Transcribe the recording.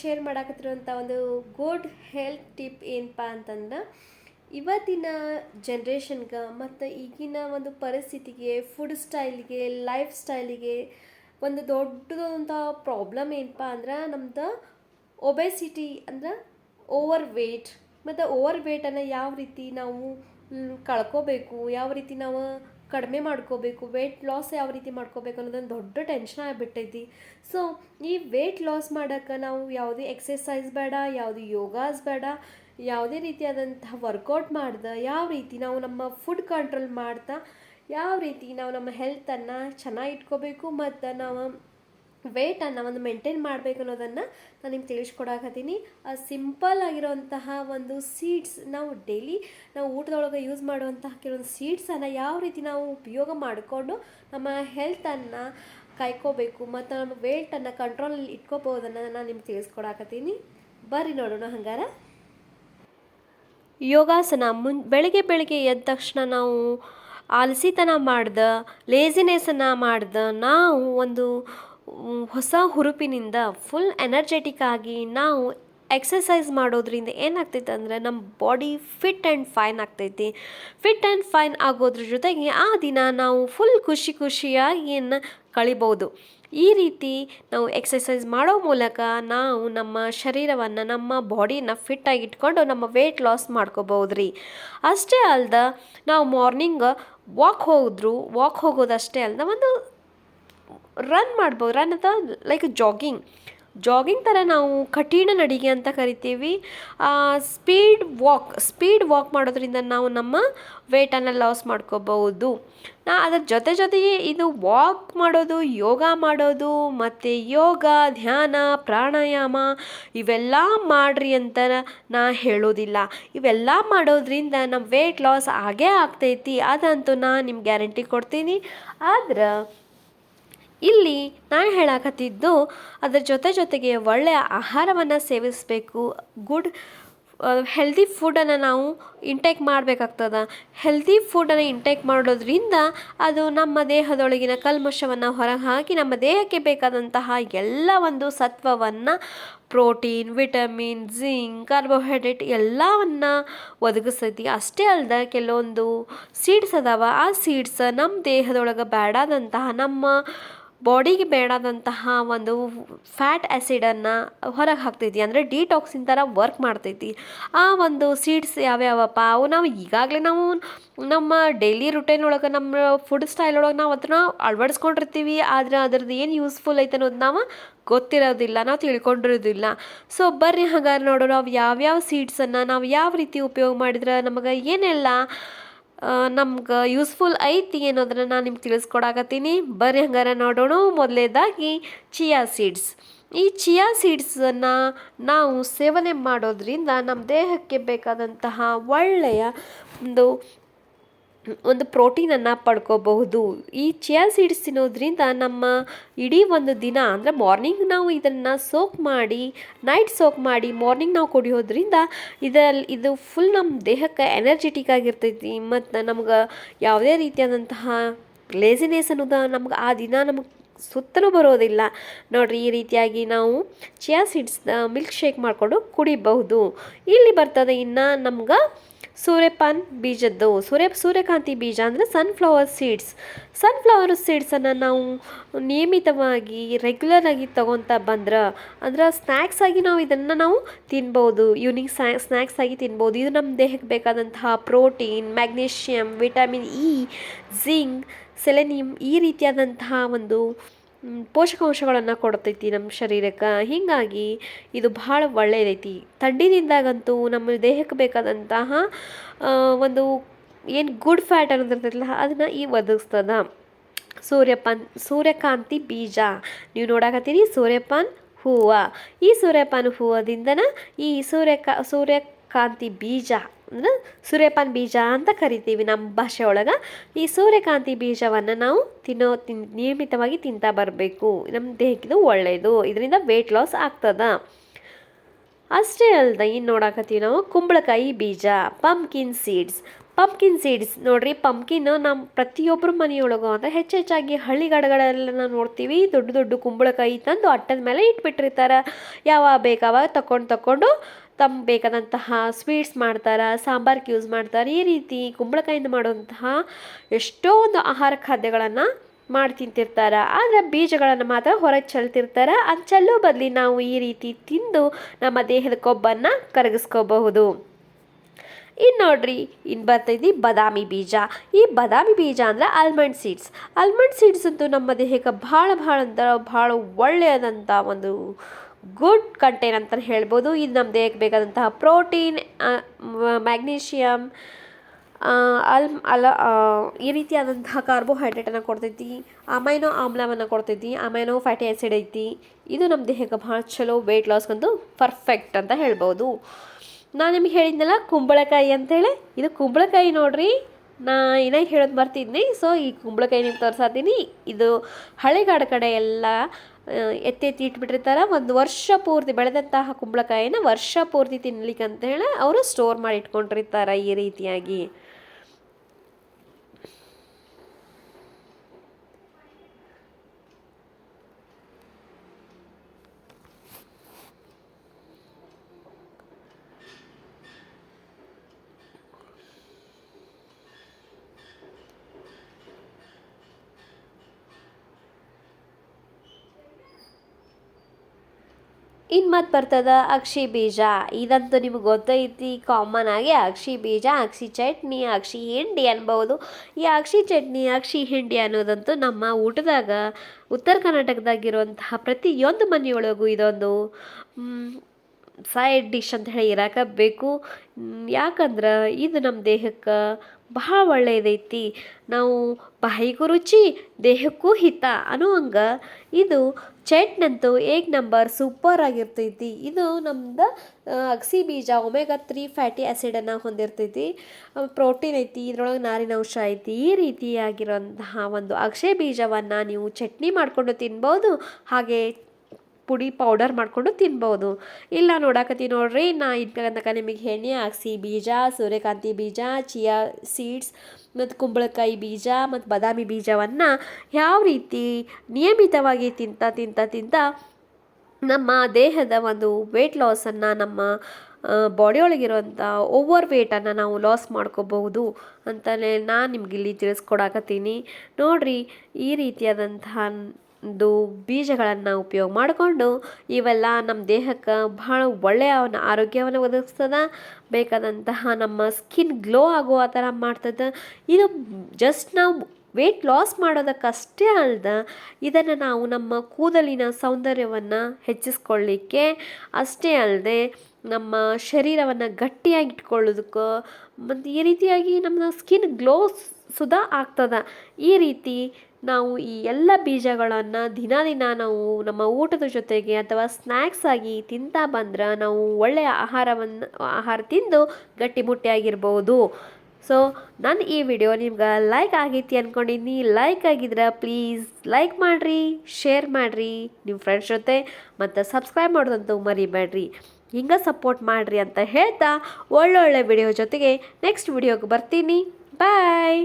Share ಮಾಡಾಕತ್ತಿರುವಂಥ ಒಂದು good health tip ಏನಪ್ಪ ಅಂತಂದ್ರೆ, ಇವತ್ತಿನ ಜನ್ರೇಷನ್ಗೆ ಮತ್ತು ಈಗಿನ ಒಂದು ಪರಿಸ್ಥಿತಿಗೆ ಫುಡ್ ಸ್ಟೈಲ್ಗೆ ಲೈಫ್ ಸ್ಟೈಲಿಗೆ ಒಂದು ದೊಡ್ಡದಂಥ ಪ್ರಾಬ್ಲಮ್ ಏನಪ್ಪ ಅಂದ್ರೆ ನಮ್ದು ಒಬೆಸಿಟಿ ಅಂದ್ರೆ ಓವರ್ ವೇಟ್ ಮತ್ತು ಓವರ್ ವೇಟನ್ನು ಯಾವ ರೀತಿ ನಾವು ಕಳ್ಕೋಬೇಕು, ಯಾವ ರೀತಿ ನಾವು ಕಡಿಮೆ ಮಾಡ್ಕೋಬೇಕು ವೆಯ್ಟ್ ಲಾಸ್ ಯಾವ ರೀತಿ ಮಾಡ್ಕೋಬೇಕು ಅನ್ನೋದೊಂದು ದೊಡ್ಡ ಟೆನ್ಷನ್ ಆಗಿಬಿಟ್ಟೈತಿ. ಸೊ ಈ ವೆಯ್ಟ್ ಲಾಸ್ ಮಾಡೋಕ್ಕೆ ನಾವು ಯಾವುದೇ ಎಕ್ಸಸೈಸ್ ಬೇಡ, ಯಾವುದು ಯೋಗಾಸ್ ಬೇಡ, ಯಾವುದೇ ರೀತಿಯಾದಂತಹ ವರ್ಕೌಟ್ ಮಾಡ್ದೆ, ಯಾವ ರೀತಿ ನಾವು ನಮ್ಮ ಫುಡ್ ಕಂಟ್ರೋಲ್ ಮಾಡ್ತಾ, ಯಾವ ರೀತಿ ನಾವು ನಮ್ಮ ಹೆಲ್ತನ್ನು ಚೆನ್ನಾಗಿ ಇಟ್ಕೋಬೇಕು, ಮತ್ತು ನಾವು ವೇಟನ್ನು ಒಂದು ಮೇಂಟೈನ್ ಮಾಡಬೇಕು ಅನ್ನೋದನ್ನು ನಾನು ನಿಮ್ಗೆ ತಿಳಿಸ್ಕೊಡಕತ್ತೀನಿ. ಸಿಂಪಲ್ ಆಗಿರೋಂತಹ ಒಂದು ಸೀಡ್ಸ್ ನಾವು ಡೈಲಿ ನಾವು ಊಟದೊಳಗೆ ಯೂಸ್ ಮಾಡುವಂತಹ ಕೆಲವೊಂದು ಸೀಡ್ಸನ್ನು ಯಾವ ರೀತಿ ನಾವು ಉಪಯೋಗ ಮಾಡಿಕೊಂಡು ನಮ್ಮ ಹೆಲ್ತನ್ನು ಕಾಯ್ಕೋಬೇಕು ಮತ್ತು ನಮ್ಮ ವೇಟನ್ನು ಕಂಟ್ರೋಲಲ್ಲಿ ಇಟ್ಕೋಬೋದನ್ನು ನಾನು ನಿಮ್ಗೆ ತಿಳಿಸ್ಕೊಡಕತ್ತೀನಿ. ಬರ್ರಿ ನೋಡೋಣ ಹಂಗಾರ. ಯೋಗಾಸನ ಮುನ್, ಬೆಳಗ್ಗೆ ಬೆಳಗ್ಗೆ ಎದ್ದ ತಕ್ಷಣ ನಾವು ಆಲಸಿತನ ಮಾಡ್ದ ಲೇಸಿನೆಸ್ಸನ್ನು ಮಾಡ್ದ, ನಾವು ಒಂದು ಹೊಸ ಹುರುಪಿನಿಂದ ಫುಲ್ ಎನರ್ಜೆಟಿಕ್ ಆಗಿ ನಾವು ಎಕ್ಸಸೈಸ್ ಮಾಡೋದ್ರಿಂದ ಏನಾಗ್ತೈತೆ ಅಂದರೆ ನಮ್ಮ ಬಾಡಿ ಫಿಟ್ ಆ್ಯಂಡ್ ಫೈನ್ ಆಗ್ತೈತಿ. ಫಿಟ್ ಆ್ಯಂಡ್ ಫೈನ್ ಆಗೋದ್ರ ಜೊತೆಗೆ ಆ ದಿನ ನಾವು ಫುಲ್ ಖುಷಿ ಖುಷಿಯಾಗಿ ಕಳಿಬೋದು. ಈ ರೀತಿ ನಾವು ಎಕ್ಸಸೈಸ್ ಮಾಡೋ ಮೂಲಕ ನಾವು ನಮ್ಮ ಶರೀರವನ್ನು, ನಮ್ಮ ಬಾಡಿನ ಫಿಟ್ಟಾಗಿ ಇಟ್ಕೊಂಡು ನಮ್ಮ ವೆಯ್ಟ್ ಲಾಸ್ ಮಾಡ್ಕೋಬೋದು ರೀ ಅಷ್ಟೇ ಅಲ್ದ ನಾವು ಮಾರ್ನಿಂಗ್ ವಾಕ್ ಹೋದ್ರು ವಾಕ್ ಹೋಗೋದಷ್ಟೇ ಅಲ್ದ ಒಂದು ರನ್ ಮಾಡ್ಬೋದು. ರನ್ ಅಥವಾ ಲೈಕ್ ಜಾಗಿಂಗ್ ಜಾಗಿಂಗ್ ಥರ ನಾವು ಕಠಿಣ ನಡಿಗೆ ಅಂತ ಕರಿತೀವಿ. ಸ್ಪೀಡ್ ವಾಕ್ ಸ್ಪೀಡ್ ವಾಕ್ ಮಾಡೋದ್ರಿಂದ ನಾವು ನಮ್ಮ ವೇಟನ್ನು ಲಾಸ್ ಮಾಡ್ಕೋಬಹುದು. ನಾ, ಅದರ ಜೊತೆ ಜೊತೆಗೆ ಇದು ವಾಕ್ ಮಾಡೋದು, ಯೋಗ ಮಾಡೋದು, ಮತ್ತು ಯೋಗ, ಧ್ಯಾನ, ಪ್ರಾಣಾಯಾಮ ಇವೆಲ್ಲ ಮಾಡ್ರಿ ಅಂತ ನಾ ಹೇಳೋದಿಲ್ಲ. ಇವೆಲ್ಲ ಮಾಡೋದ್ರಿಂದ ನಮ್ಮ ವೇಟ್ ಲಾಸ್ ಆಗೇ ಆಗ್ತೈತಿ. ಅದಂತೂ ನಾ ನಿಮ್ಗೆ ಗ್ಯಾರಂಟಿ ಕೊಡ್ತೀನಿ. ಆದ್ರೆ ಇಲ್ಲಿ ನಾನು ಹೇಳಕತ್ತಿದ್ದು ಅದರ ಜೊತೆ ಜೊತೆಗೆ ಒಳ್ಳೆಯ ಆಹಾರವನ್ನು ಸೇವಿಸಬೇಕು. ಗುಡ್ ಹೆಲ್ದಿ ಫುಡನ್ನು ನಾವು ಇಂಟೇಕ್ ಮಾಡಬೇಕಾಗ್ತದ. ಹೆಲ್ದಿ ಫುಡನ್ನು ಇಂಟೇಕ್ ಮಾಡೋದ್ರಿಂದ ಅದು ನಮ್ಮ ದೇಹದೊಳಗಿನ ಕಲ್ಮಶವನ್ನು ಹೊರಹಾಕಿ ನಮ್ಮ ದೇಹಕ್ಕೆ ಬೇಕಾದಂತಹ ಎಲ್ಲ ಒಂದು ಸತ್ವವನ್ನು ಪ್ರೋಟೀನ್ ವಿಟಮಿನ್ ಜಿಂಕ್ ಕಾರ್ಬೋಹೈಡ್ರೇಟ್ ಎಲ್ಲವನ್ನು ಒದಗಿಸ್ತೈತಿ. ಅಷ್ಟೇ ಅಲ್ಲದೆ ಕೆಲವೊಂದು ಸೀಡ್ಸ್ ಅದಾವ. ಆ ಸೀಡ್ಸ್ ನಮ್ಮ ದೇಹದೊಳಗೆ ಬೇಡಾದಂತಹ ನಮ್ಮ ಬಾಡಿಗೆ ಬೇಡಾದಂತಹ ಒಂದು ಫ್ಯಾಟ್ ಆ್ಯಸಿಡನ್ನು ಹೊರಗೆ ಹಾಕ್ತೈತಿ ಅಂದರೆ ಡಿಟಾಕ್ಸಿನ್ ಥರ ವರ್ಕ್ ಮಾಡ್ತೈತಿ. ಆ ಒಂದು ಸೀಡ್ಸ್ ಯಾವ್ಯಾವಪ್ಪ? ಅವು ನಾವು ಈಗಾಗಲೇ ನಾವು ನಮ್ಮ ಡೈಲಿ ರುಟೀನ್ ಒಳಗೆ ನಮ್ಮ ಫುಡ್ ಸ್ಟೈಲ್ ಒಳಗೆ ನಾವು ಅದನ್ನ ಅಳವಡಿಸ್ಕೊಂಡಿರ್ತೀವಿ. ಆದರೆ ಅದ್ರದ್ದು ಏನು ಯೂಸ್ಫುಲ್ ಐತೆ ಅನ್ನೋದು ನಾವು ಗೊತ್ತಿರೋದಿಲ್ಲ. ನಾವು ತಿಳ್ಕೊಂಡಿರೋದಿಲ್ಲ. ಸೊ ಬರ್ರಿ ಹಾಗಾದ್ರೆ ನೋಡೋಣ ನಾವು ಯಾವ್ಯಾವ ಸೀಡ್ಸನ್ನು, ನಾವು ಯಾವ ರೀತಿ ಉಪಯೋಗ ಮಾಡಿದ್ರೆ ನಮಗೆ ಏನೆಲ್ಲ ನಮ್ಗೆ ಯೂಸ್ಫುಲ್ ಐತಿ ಅನ್ನೋದನ್ನ ನಾನು ನಿಮ್ಗೆ ತಿಳಿಸ್ಕೊಡಾಕತ್ತೀನಿ. ಬರ್ರಿ ಹಂಗಾರೆ ನೋಡೋಣ. ಮೊದಲೇದಾಗಿ ಚಿಯಾ ಸೀಡ್ಸ್ ಈ ಚಿಯಾ ಸೀಡ್ಸನ್ನು ನಾವು ಸೇವನೆ ಮಾಡೋದ್ರಿಂದ ನಮ್ಮ ದೇಹಕ್ಕೆ ಬೇಕಾದಂತಹ ಒಳ್ಳೆಯ ಒಂದು ಒಂದು ಪ್ರೋಟೀನನ್ನು ಪಡ್ಕೋಬಹುದು. ಈ ಚಿಯಾ ಸೀಡ್ಸ್ ತಿನ್ನೋದ್ರಿಂದ ನಮ್ಮ ಇಡೀ ಒಂದು ದಿನ, ಅಂದರೆ ಮಾರ್ನಿಂಗ್ ನಾವು ಇದನ್ನು ಸೋಕ್ ಮಾಡಿ, ನೈಟ್ ಸೋಕ್ ಮಾಡಿ, ಮಾರ್ನಿಂಗ್ ನಾವು ಕುಡಿಯೋದ್ರಿಂದ ಇದರಲ್ಲಿ ಇದು ಫುಲ್ ನಮ್ಮ ದೇಹಕ್ಕೆ ಎನರ್ಜೆಟಿಕ್ ಆಗಿರ್ತೈತಿ. ಮತ್ತು ನಮ್ಗೆ ಯಾವುದೇ ರೀತಿಯಾದಂತಹ ಲೇಸಿನೆಸ್ ಅನ್ನೋದು ನಮ್ಗೆ ಆ ದಿನ ನಮಗೆ ಸುತ್ತಲೂ ಬರೋದಿಲ್ಲ. ನೋಡ್ರಿ, ಈ ರೀತಿಯಾಗಿ ನಾವು ಚಿಯಾ ಸೀಡ್ಸ್ನ ಮಿಲ್ಕ್ ಶೇಕ್ ಮಾಡಿಕೊಂಡು ಕುಡಿಬಹುದು. ಇಲ್ಲಿ ಬರ್ತದೆ ಇನ್ನು ನಮ್ಗೆ ಸೂರ್ಯಪಾನ್ ಬೀಜದ್ದು. ಸೂರ್ಯ, ಸೂರ್ಯಕಾಂತಿ ಬೀಜ ಅಂದರೆ ಸನ್ಫ್ಲವರ್ ಸೀಡ್ಸ್ ಸನ್ಫ್ಲವರ್ ಸೀಡ್ಸನ್ನು ನಾವು ನಿಯಮಿತವಾಗಿ ರೆಗ್ಯುಲರ್ ಆಗಿ ತಗೊತಾ ಬಂದ್ರೆ ಅಂದ್ರೆ ಸ್ನ್ಯಾಕ್ಸ್ ಆಗಿ ನಾವು ಇದನ್ನು ನಾವು ತಿನ್ಬೋದು. ಈವ್ನಿಂಗ್ ಸ್ನ್ಯಾಕ್ಸ್ ಆಗಿ ತಿನ್ಬೋದು. ಇದು ನಮ್ಮ ದೇಹಕ್ಕೆ ಬೇಕಾದಂತಹ protein magnesium vitamin E zinc selenium ಈ ರೀತಿಯಾದಂತಹ ಒಂದು ಪೋಷಕಾಂಶಗಳನ್ನು ಕೊಡ್ತೈತಿ ನಮ್ಮ ಶರೀರಕ್ಕೆ. ಹೀಗಾಗಿ ಇದು ಭಾಳ ಒಳ್ಳೆಯದೈತಿ ಥಂಡಿದಿಂದಾಗಂತೂ ನಮ್ಮ ದೇಹಕ್ಕೆ ಬೇಕಾದಂತಹ ಒಂದು ಏನು ಗುಡ್ ಫ್ಯಾಟ್ ಅನ್ನೋದಿರ್ತೈತಲ್ಲ, ಅದನ್ನು ಈ ಒದಗಿಸ್ತದ. ಸೂರ್ಯಪಾನ್, ಸೂರ್ಯಕಾಂತಿ ಬೀಜ. ನೀವು ನೋಡಾಕತ್ತೀರಿ, ಸೂರ್ಯಪಾನ್ ಹೂವು. ಈ ಸೂರ್ಯಪಾನ ಹೂವದಿಂದನ ಈ ಸೂರ್ಯಕಾ, ಸೂರ್ಯಕಾಂತಿ ಬೀಜ ಅಂದ್ರೆ ಸೂರ್ಯಪಾನ್ ಬೀಜ ಅಂತ ಕರಿತೀವಿ ನಮ್ಮ ಭಾಷೆ ಒಳಗೆ. ಈ ಸೂರ್ಯಕಾಂತಿ ಬೀಜವನ್ನು ನಾವು ತಿನ್ನೋ, ತಿನ್, ನಿಯಮಿತವಾಗಿ ತಿಂತಾ ಬರಬೇಕು. ನಮ್ಮ ದೇಹಕ್ಕಿದು ಒಳ್ಳೆಯದು ಇದರಿಂದ ವೇಟ್ ಲಾಸ್ ಆಗ್ತದ. ಅಷ್ಟೇ ಅಲ್ಲದೆ ಇನ್ನು ನೋಡಾಕತ್ತೀವಿ ನಾವು ಕುಂಬಳಕಾಯಿ ಬೀಜ ಪಂಪ್ಕಿನ್ ಸೀಡ್ಸ್ ಪಂಪ್ಕಿನ್ ಸೀಡ್ಸ್ ನೋಡ್ರಿ ಪಂಪ್ಕಿನ್ ನಮ್ಮ ಪ್ರತಿಯೊಬ್ಬರ ಮನೆಯೊಳಗೂ ಅಂದರೆ ಹೆಚ್ಚು ಹೆಚ್ಚಾಗಿ ಹಳ್ಳಿಗಡಗಳೆಲ್ಲ ನಾವು ನೋಡ್ತೀವಿ. ದೊಡ್ಡ ದೊಡ್ಡ ಕುಂಬಳಕಾಯಿ ತಂದು ಅಟ್ಟದ ಮೇಲೆ ಇಟ್ಬಿಟ್ಟಿರ್ತಾರೆ. ಯಾವಾಗ ಬೇಕಾವಾಗ ತಕೊಂಡು ತಕೊಂಡು ತಮ್ಮ ಬೇಕಾದಂತಹ ಸ್ವೀಟ್ಸ್ ಮಾಡ್ತಾರೆ ಸಾಂಬಾರ್ಗೆ ಯೂಸ್ ಮಾಡ್ತಾರೆ, ಈ ರೀತಿ ಕುಂಬಳಕಾಯಿಂದ ಮಾಡುವಂತಹ ಎಷ್ಟೋ ಒಂದು ಆಹಾರ ಖಾದ್ಯಗಳನ್ನು ಮಾಡಿ ತಿಂತಿರ್ತಾರೆ. ಆದರೆ ಬೀಜಗಳನ್ನು ಮಾತ್ರ ಹೊರಗೆ ಚೆಲ್ತಿರ್ತಾರೆ. ಅದು ಚೆಲ್ಲೋ ಬದಲಿ ನಾವು ಈ ರೀತಿ ತಿಂದು ನಮ್ಮ ದೇಹದ ಕೊಬ್ಬನ್ನು ಕರಗಿಸ್ಕೋಬಹುದು. ಇನ್ನು ನೋಡ್ರಿ ಇನ್ನು ಬರ್ತೈತಿ ಬಾದಾಮಿ ಬೀಜ. ಈ ಬಾದಾಮಿ ಬೀಜ ಅಂದರೆ ಆಲ್ಮಂಡ್ ಸೀಡ್ಸ್ ಆಲ್ಮಂಡ್ ಸೀಡ್ಸ್ ಅಂತೂ ನಮ್ಮ ದೇಹಕ್ಕೆ ಭಾಳ ಭಾಳ ಅಂತ ಭಾಳ ಒಳ್ಳೆಯದಂಥ ಒಂದು ಗುಡ್ ಕಂಟೇನ್ ಅಂತ ಹೇಳ್ಬೋದು. ಇದು ನಮ್ಮ ದೇಹಕ್ಕೆ ಬೇಕಾದಂತಹ ಪ್ರೋಟೀನ್ ಮ್ಯಾಗ್ನೀಷಿಯಮ್ ಅಲ್, ಅಲ ಈ ರೀತಿಯಾದಂತಹ ಕಾರ್ಬೋಹೈಡ್ರೇಟನ್ನು ಕೊಡ್ತೈತಿ. ಅಮೈನೋ ಆಮ್ಲವನ್ನು ಕೊಡ್ತೈತಿ. ಅಮೈನೋ ಫ್ಯಾಟಿ ಆ್ಯಸಿಡ್ ಐತಿ. ಇದು ನಮ್ಮ ದೇಹಕ್ಕೆ ಭಾಳ ಚಲೋ ವೆಯ್ಟ್ ಲಾಸ್ಗಂತೂ ಪರ್ಫೆಕ್ಟ್ ಅಂತ ಹೇಳ್ಬೋದು. ನಾನು ನಿಮಗೆ ಹೇಳಿದ್ನಲ್ಲ ಕುಂಬಳಕಾಯಿ ಅಂತೇಳಿ. ಇದು ಕುಂಬಳಕಾಯಿ ನೋಡ್ರಿ. ನಾ ಏನೇ ಹೇಳೋದು ಬರ್ತಿದ್ನಿ ಸೊ ಈ ಕುಂಬಳಕಾಯಿ ನಿಮ್ಗೆ ತೋರ್ಸಾತೀನಿ. ಇದು ಹಳೆಗಾಡ ಕಡೆ ಎಲ್ಲ ಎತ್ತಿ ಎತ್ತಿ ಇಟ್ಬಿಟ್ಟಿರ್ತಾರೆ. ಒಂದು ವರ್ಷ ಪೂರ್ತಿ ಬೆಳೆದಂತಹ ಕುಂಬಳಕಾಯಿನ ವರ್ಷ ಪೂರ್ತಿ ತಿನ್ಲಿಕ್ಕೆ ಅಂತೇಳಿ ಅವರು ಸ್ಟೋರ್ ಮಾಡಿ ಇಟ್ಕೊಂಡಿರ್ತಾರೆ ಈ ರೀತಿಯಾಗಿ. ಇನ್ನು ಮತ್ತು ಬರ್ತದ ಅಕ್ಷಿ ಬೀಜ. ಇದಂತೂ ನಿಮ್ಗೆ ಗೊತ್ತೈತಿ ಕಾಮನ್ ಆಗಿ ಅಕ್ಷಿ ಬೀಜ, ಅಕ್ಷಿ ಚಟ್ನಿ, ಅಕ್ಷಿ ಹಿಂಡಿ ಅನ್ಬೋದು. ಈ ಅಕ್ಷಿ ಚಟ್ನಿ, ಅಕ್ಷಿ ಹಿಂಡಿ ಅನ್ನೋದಂತೂ ನಮ್ಮ ಊಟದಾಗ, ಉತ್ತರ ಕರ್ನಾಟಕದಾಗಿರುವಂತಹ ಪ್ರತಿಯೊಂದು ಮನೆಯೊಳಗೂ ಇದೊಂದು ಸೈಡ್ ಡಿಶ್ ಅಂತ ಹೇಳಿ ಇರಾಕ ಬೇಕು ಯಾಕಂದ್ರೆ ಇದು ನಮ್ಮ ದೇಹಕ್ಕೆ ಬಹಳ ಒಳ್ಳೆಯದೈತಿ. ನಾವು ಬಾಯಿಗೂ ರುಚಿ, ದೇಹಕ್ಕೂ ಹಿತ ಅನ್ನುವಂಗ ಇದು ಚಟ್ನಂತೂ ಏಕ್ ನಂಬರ್ ಸೂಪರ್ ಆಗಿರ್ತೈತಿ. ಇದು ನಮ್ದು ಅಗಸಿ ಬೀಜ, ಒಮೆಗಾ ತ್ರೀ ಫ್ಯಾಟಿ ಆ್ಯಸಿಡನ್ನು ಹೊಂದಿರ್ತೈತಿ. ಪ್ರೋಟೀನ್ ಐತಿ, ಇದ್ರೊಳಗೆ ನಾರಿನಂಶ ಐತಿ. ಈ ರೀತಿಯಾಗಿರೋಂತಹ ಒಂದು ಅಕ್ಷಯ ಬೀಜವನ್ನು ನೀವು ಚಟ್ನಿ ಮಾಡಿಕೊಂಡು ತಿನ್ಬೋದು. ಹಾಗೆ ಪುಡಿ ಪೌಡರ್ ಮಾಡಿಕೊಂಡು ತಿನ್ಬೋದು. ಇಲ್ಲ ನೋಡಾಕತ್ತಿ ನೋಡ್ರಿ, ನಾ ಇದ್ಕಂತಕ ನಿಮಗೆ ಎಣ್ಣೆ ಹಾಕ್ಸಿ ಬೀಜ, ಸೂರ್ಯಕಾಂತಿ ಬೀಜ, ಚಿಯಾ ಸೀಡ್ಸ್ ಮತ್ತು ಕುಂಬಳಕಾಯಿ ಬೀಜ ಮತ್ತು ಬಾದಾಮಿ ಬೀಜವನ್ನು ಯಾವ ರೀತಿ ನಿಯಮಿತವಾಗಿ ತಿಂತ ತಿಂತ ತಿಂತ ನಮ್ಮ ದೇಹದ ಒಂದು ವೆಯ್ಟ್ ಲಾಸನ್ನು ನಮ್ಮ ಬಾಡಿ ಒಳಗಿರುವಂಥ ಓವರ್ ವೇಟನ್ನು ನಾವು ಲಾಸ್ ಮಾಡ್ಕೋಬಹುದು ಅಂತಲೇ ನಾನು ನಿಮ್ಗೆ ಇಲ್ಲಿ ತಿಳಿಸ್ಕೊಡಕತ್ತೀನಿ. ನೋಡಿರಿ, ಈ ರೀತಿಯಾದಂತಹ ಒಂದು ಬೀಜಗಳನ್ನು ಉಪಯೋಗ ಮಾಡಿಕೊಂಡು ಇವೆಲ್ಲ ನಮ್ಮ ದೇಹಕ್ಕೆ ಭಾಳ ಒಳ್ಳೆಯ ಆರೋಗ್ಯವನ್ನು ಒದಗಿಸ್ತದ. ಬೇಕಾದಂತಹ ನಮ್ಮ ಸ್ಕಿನ್ ಗ್ಲೋ ಆಗುವ ಥರ ಮಾಡ್ತದೆ. ಇದು ಜಸ್ಟ್ ನಾವು ವೇಟ್ ಲಾಸ್ ಮಾಡೋದಕ್ಕಷ್ಟೇ ಅಲ್ದ, ಇದನ್ನು ನಾವು ನಮ್ಮ ಕೂದಲಿನ ಸೌಂದರ್ಯವನ್ನು ಹೆಚ್ಚಿಸ್ಕೊಳ್ಳಿಕ್ಕೆ ಅಷ್ಟೇ ಅಲ್ಲದೆ ನಮ್ಮ ಶರೀರವನ್ನು ಗಟ್ಟಿಯಾಗಿ ಇಟ್ಕೊಳ್ಳೋದಕ್ಕೆ ಮತ್ತು ಈ ರೀತಿಯಾಗಿ ನಮ್ಮ ಸ್ಕಿನ್ ಗ್ಲೋ ಸುಧಾ ಆಗ್ತದೆ. ಈ ರೀತಿ ನಾವು ಈ ಎಲ್ಲ ಬೀಜಗಳನ್ನು ದಿನ ದಿನ ನಾವು ನಮ್ಮ ಊಟದ ಜೊತೆಗೆ ಅಥವಾ ಸ್ನ್ಯಾಕ್ಸ್ ಆಗಿ ತಿಂತಾ ಬಂದ್ರೆ ನಾವು ಒಳ್ಳೆಯ ಆಹಾರವನ್ನು, ಆಹಾರ ತಿಂದು ಗಟ್ಟಿಮುಟ್ಟಿಯಾಗಿರ್ಬೋದು ಸೊ ನನ್ನ ಈ ವಿಡಿಯೋ ನಿಮ್ಗೆ ಲೈಕ್ ಆಗೈತಿ ಅಂದ್ಕೊಂಡಿನಿ ಲೈಕ್ ಆಗಿದ್ರೆ ಪ್ಲೀಸ್ ಲೈಕ್ ಮಾಡಿರಿ ಶೇರ್ ಮಾಡಿರಿ ನಿಮ್ಮ ಫ್ರೆಂಡ್ಸ್ ಜೊತೆ ಮತ್ತು ಸಬ್ಸ್ಕ್ರೈಬ್ ಮಾಡೋದಂತೂ ಮರಿಬೇಡ್ರಿ. ಹಿಂಗೆ ಸಪೋರ್ಟ್ ಮಾಡಿರಿ ಅಂತ ಹೇಳ್ತಾ ಒಳ್ಳೊಳ್ಳೆ ವಿಡಿಯೋ ಜೊತೆಗೆ ನೆಕ್ಸ್ಟ್ ವಿಡಿಯೋಗೆ ಬರ್ತೀನಿ. ಬಾಯ್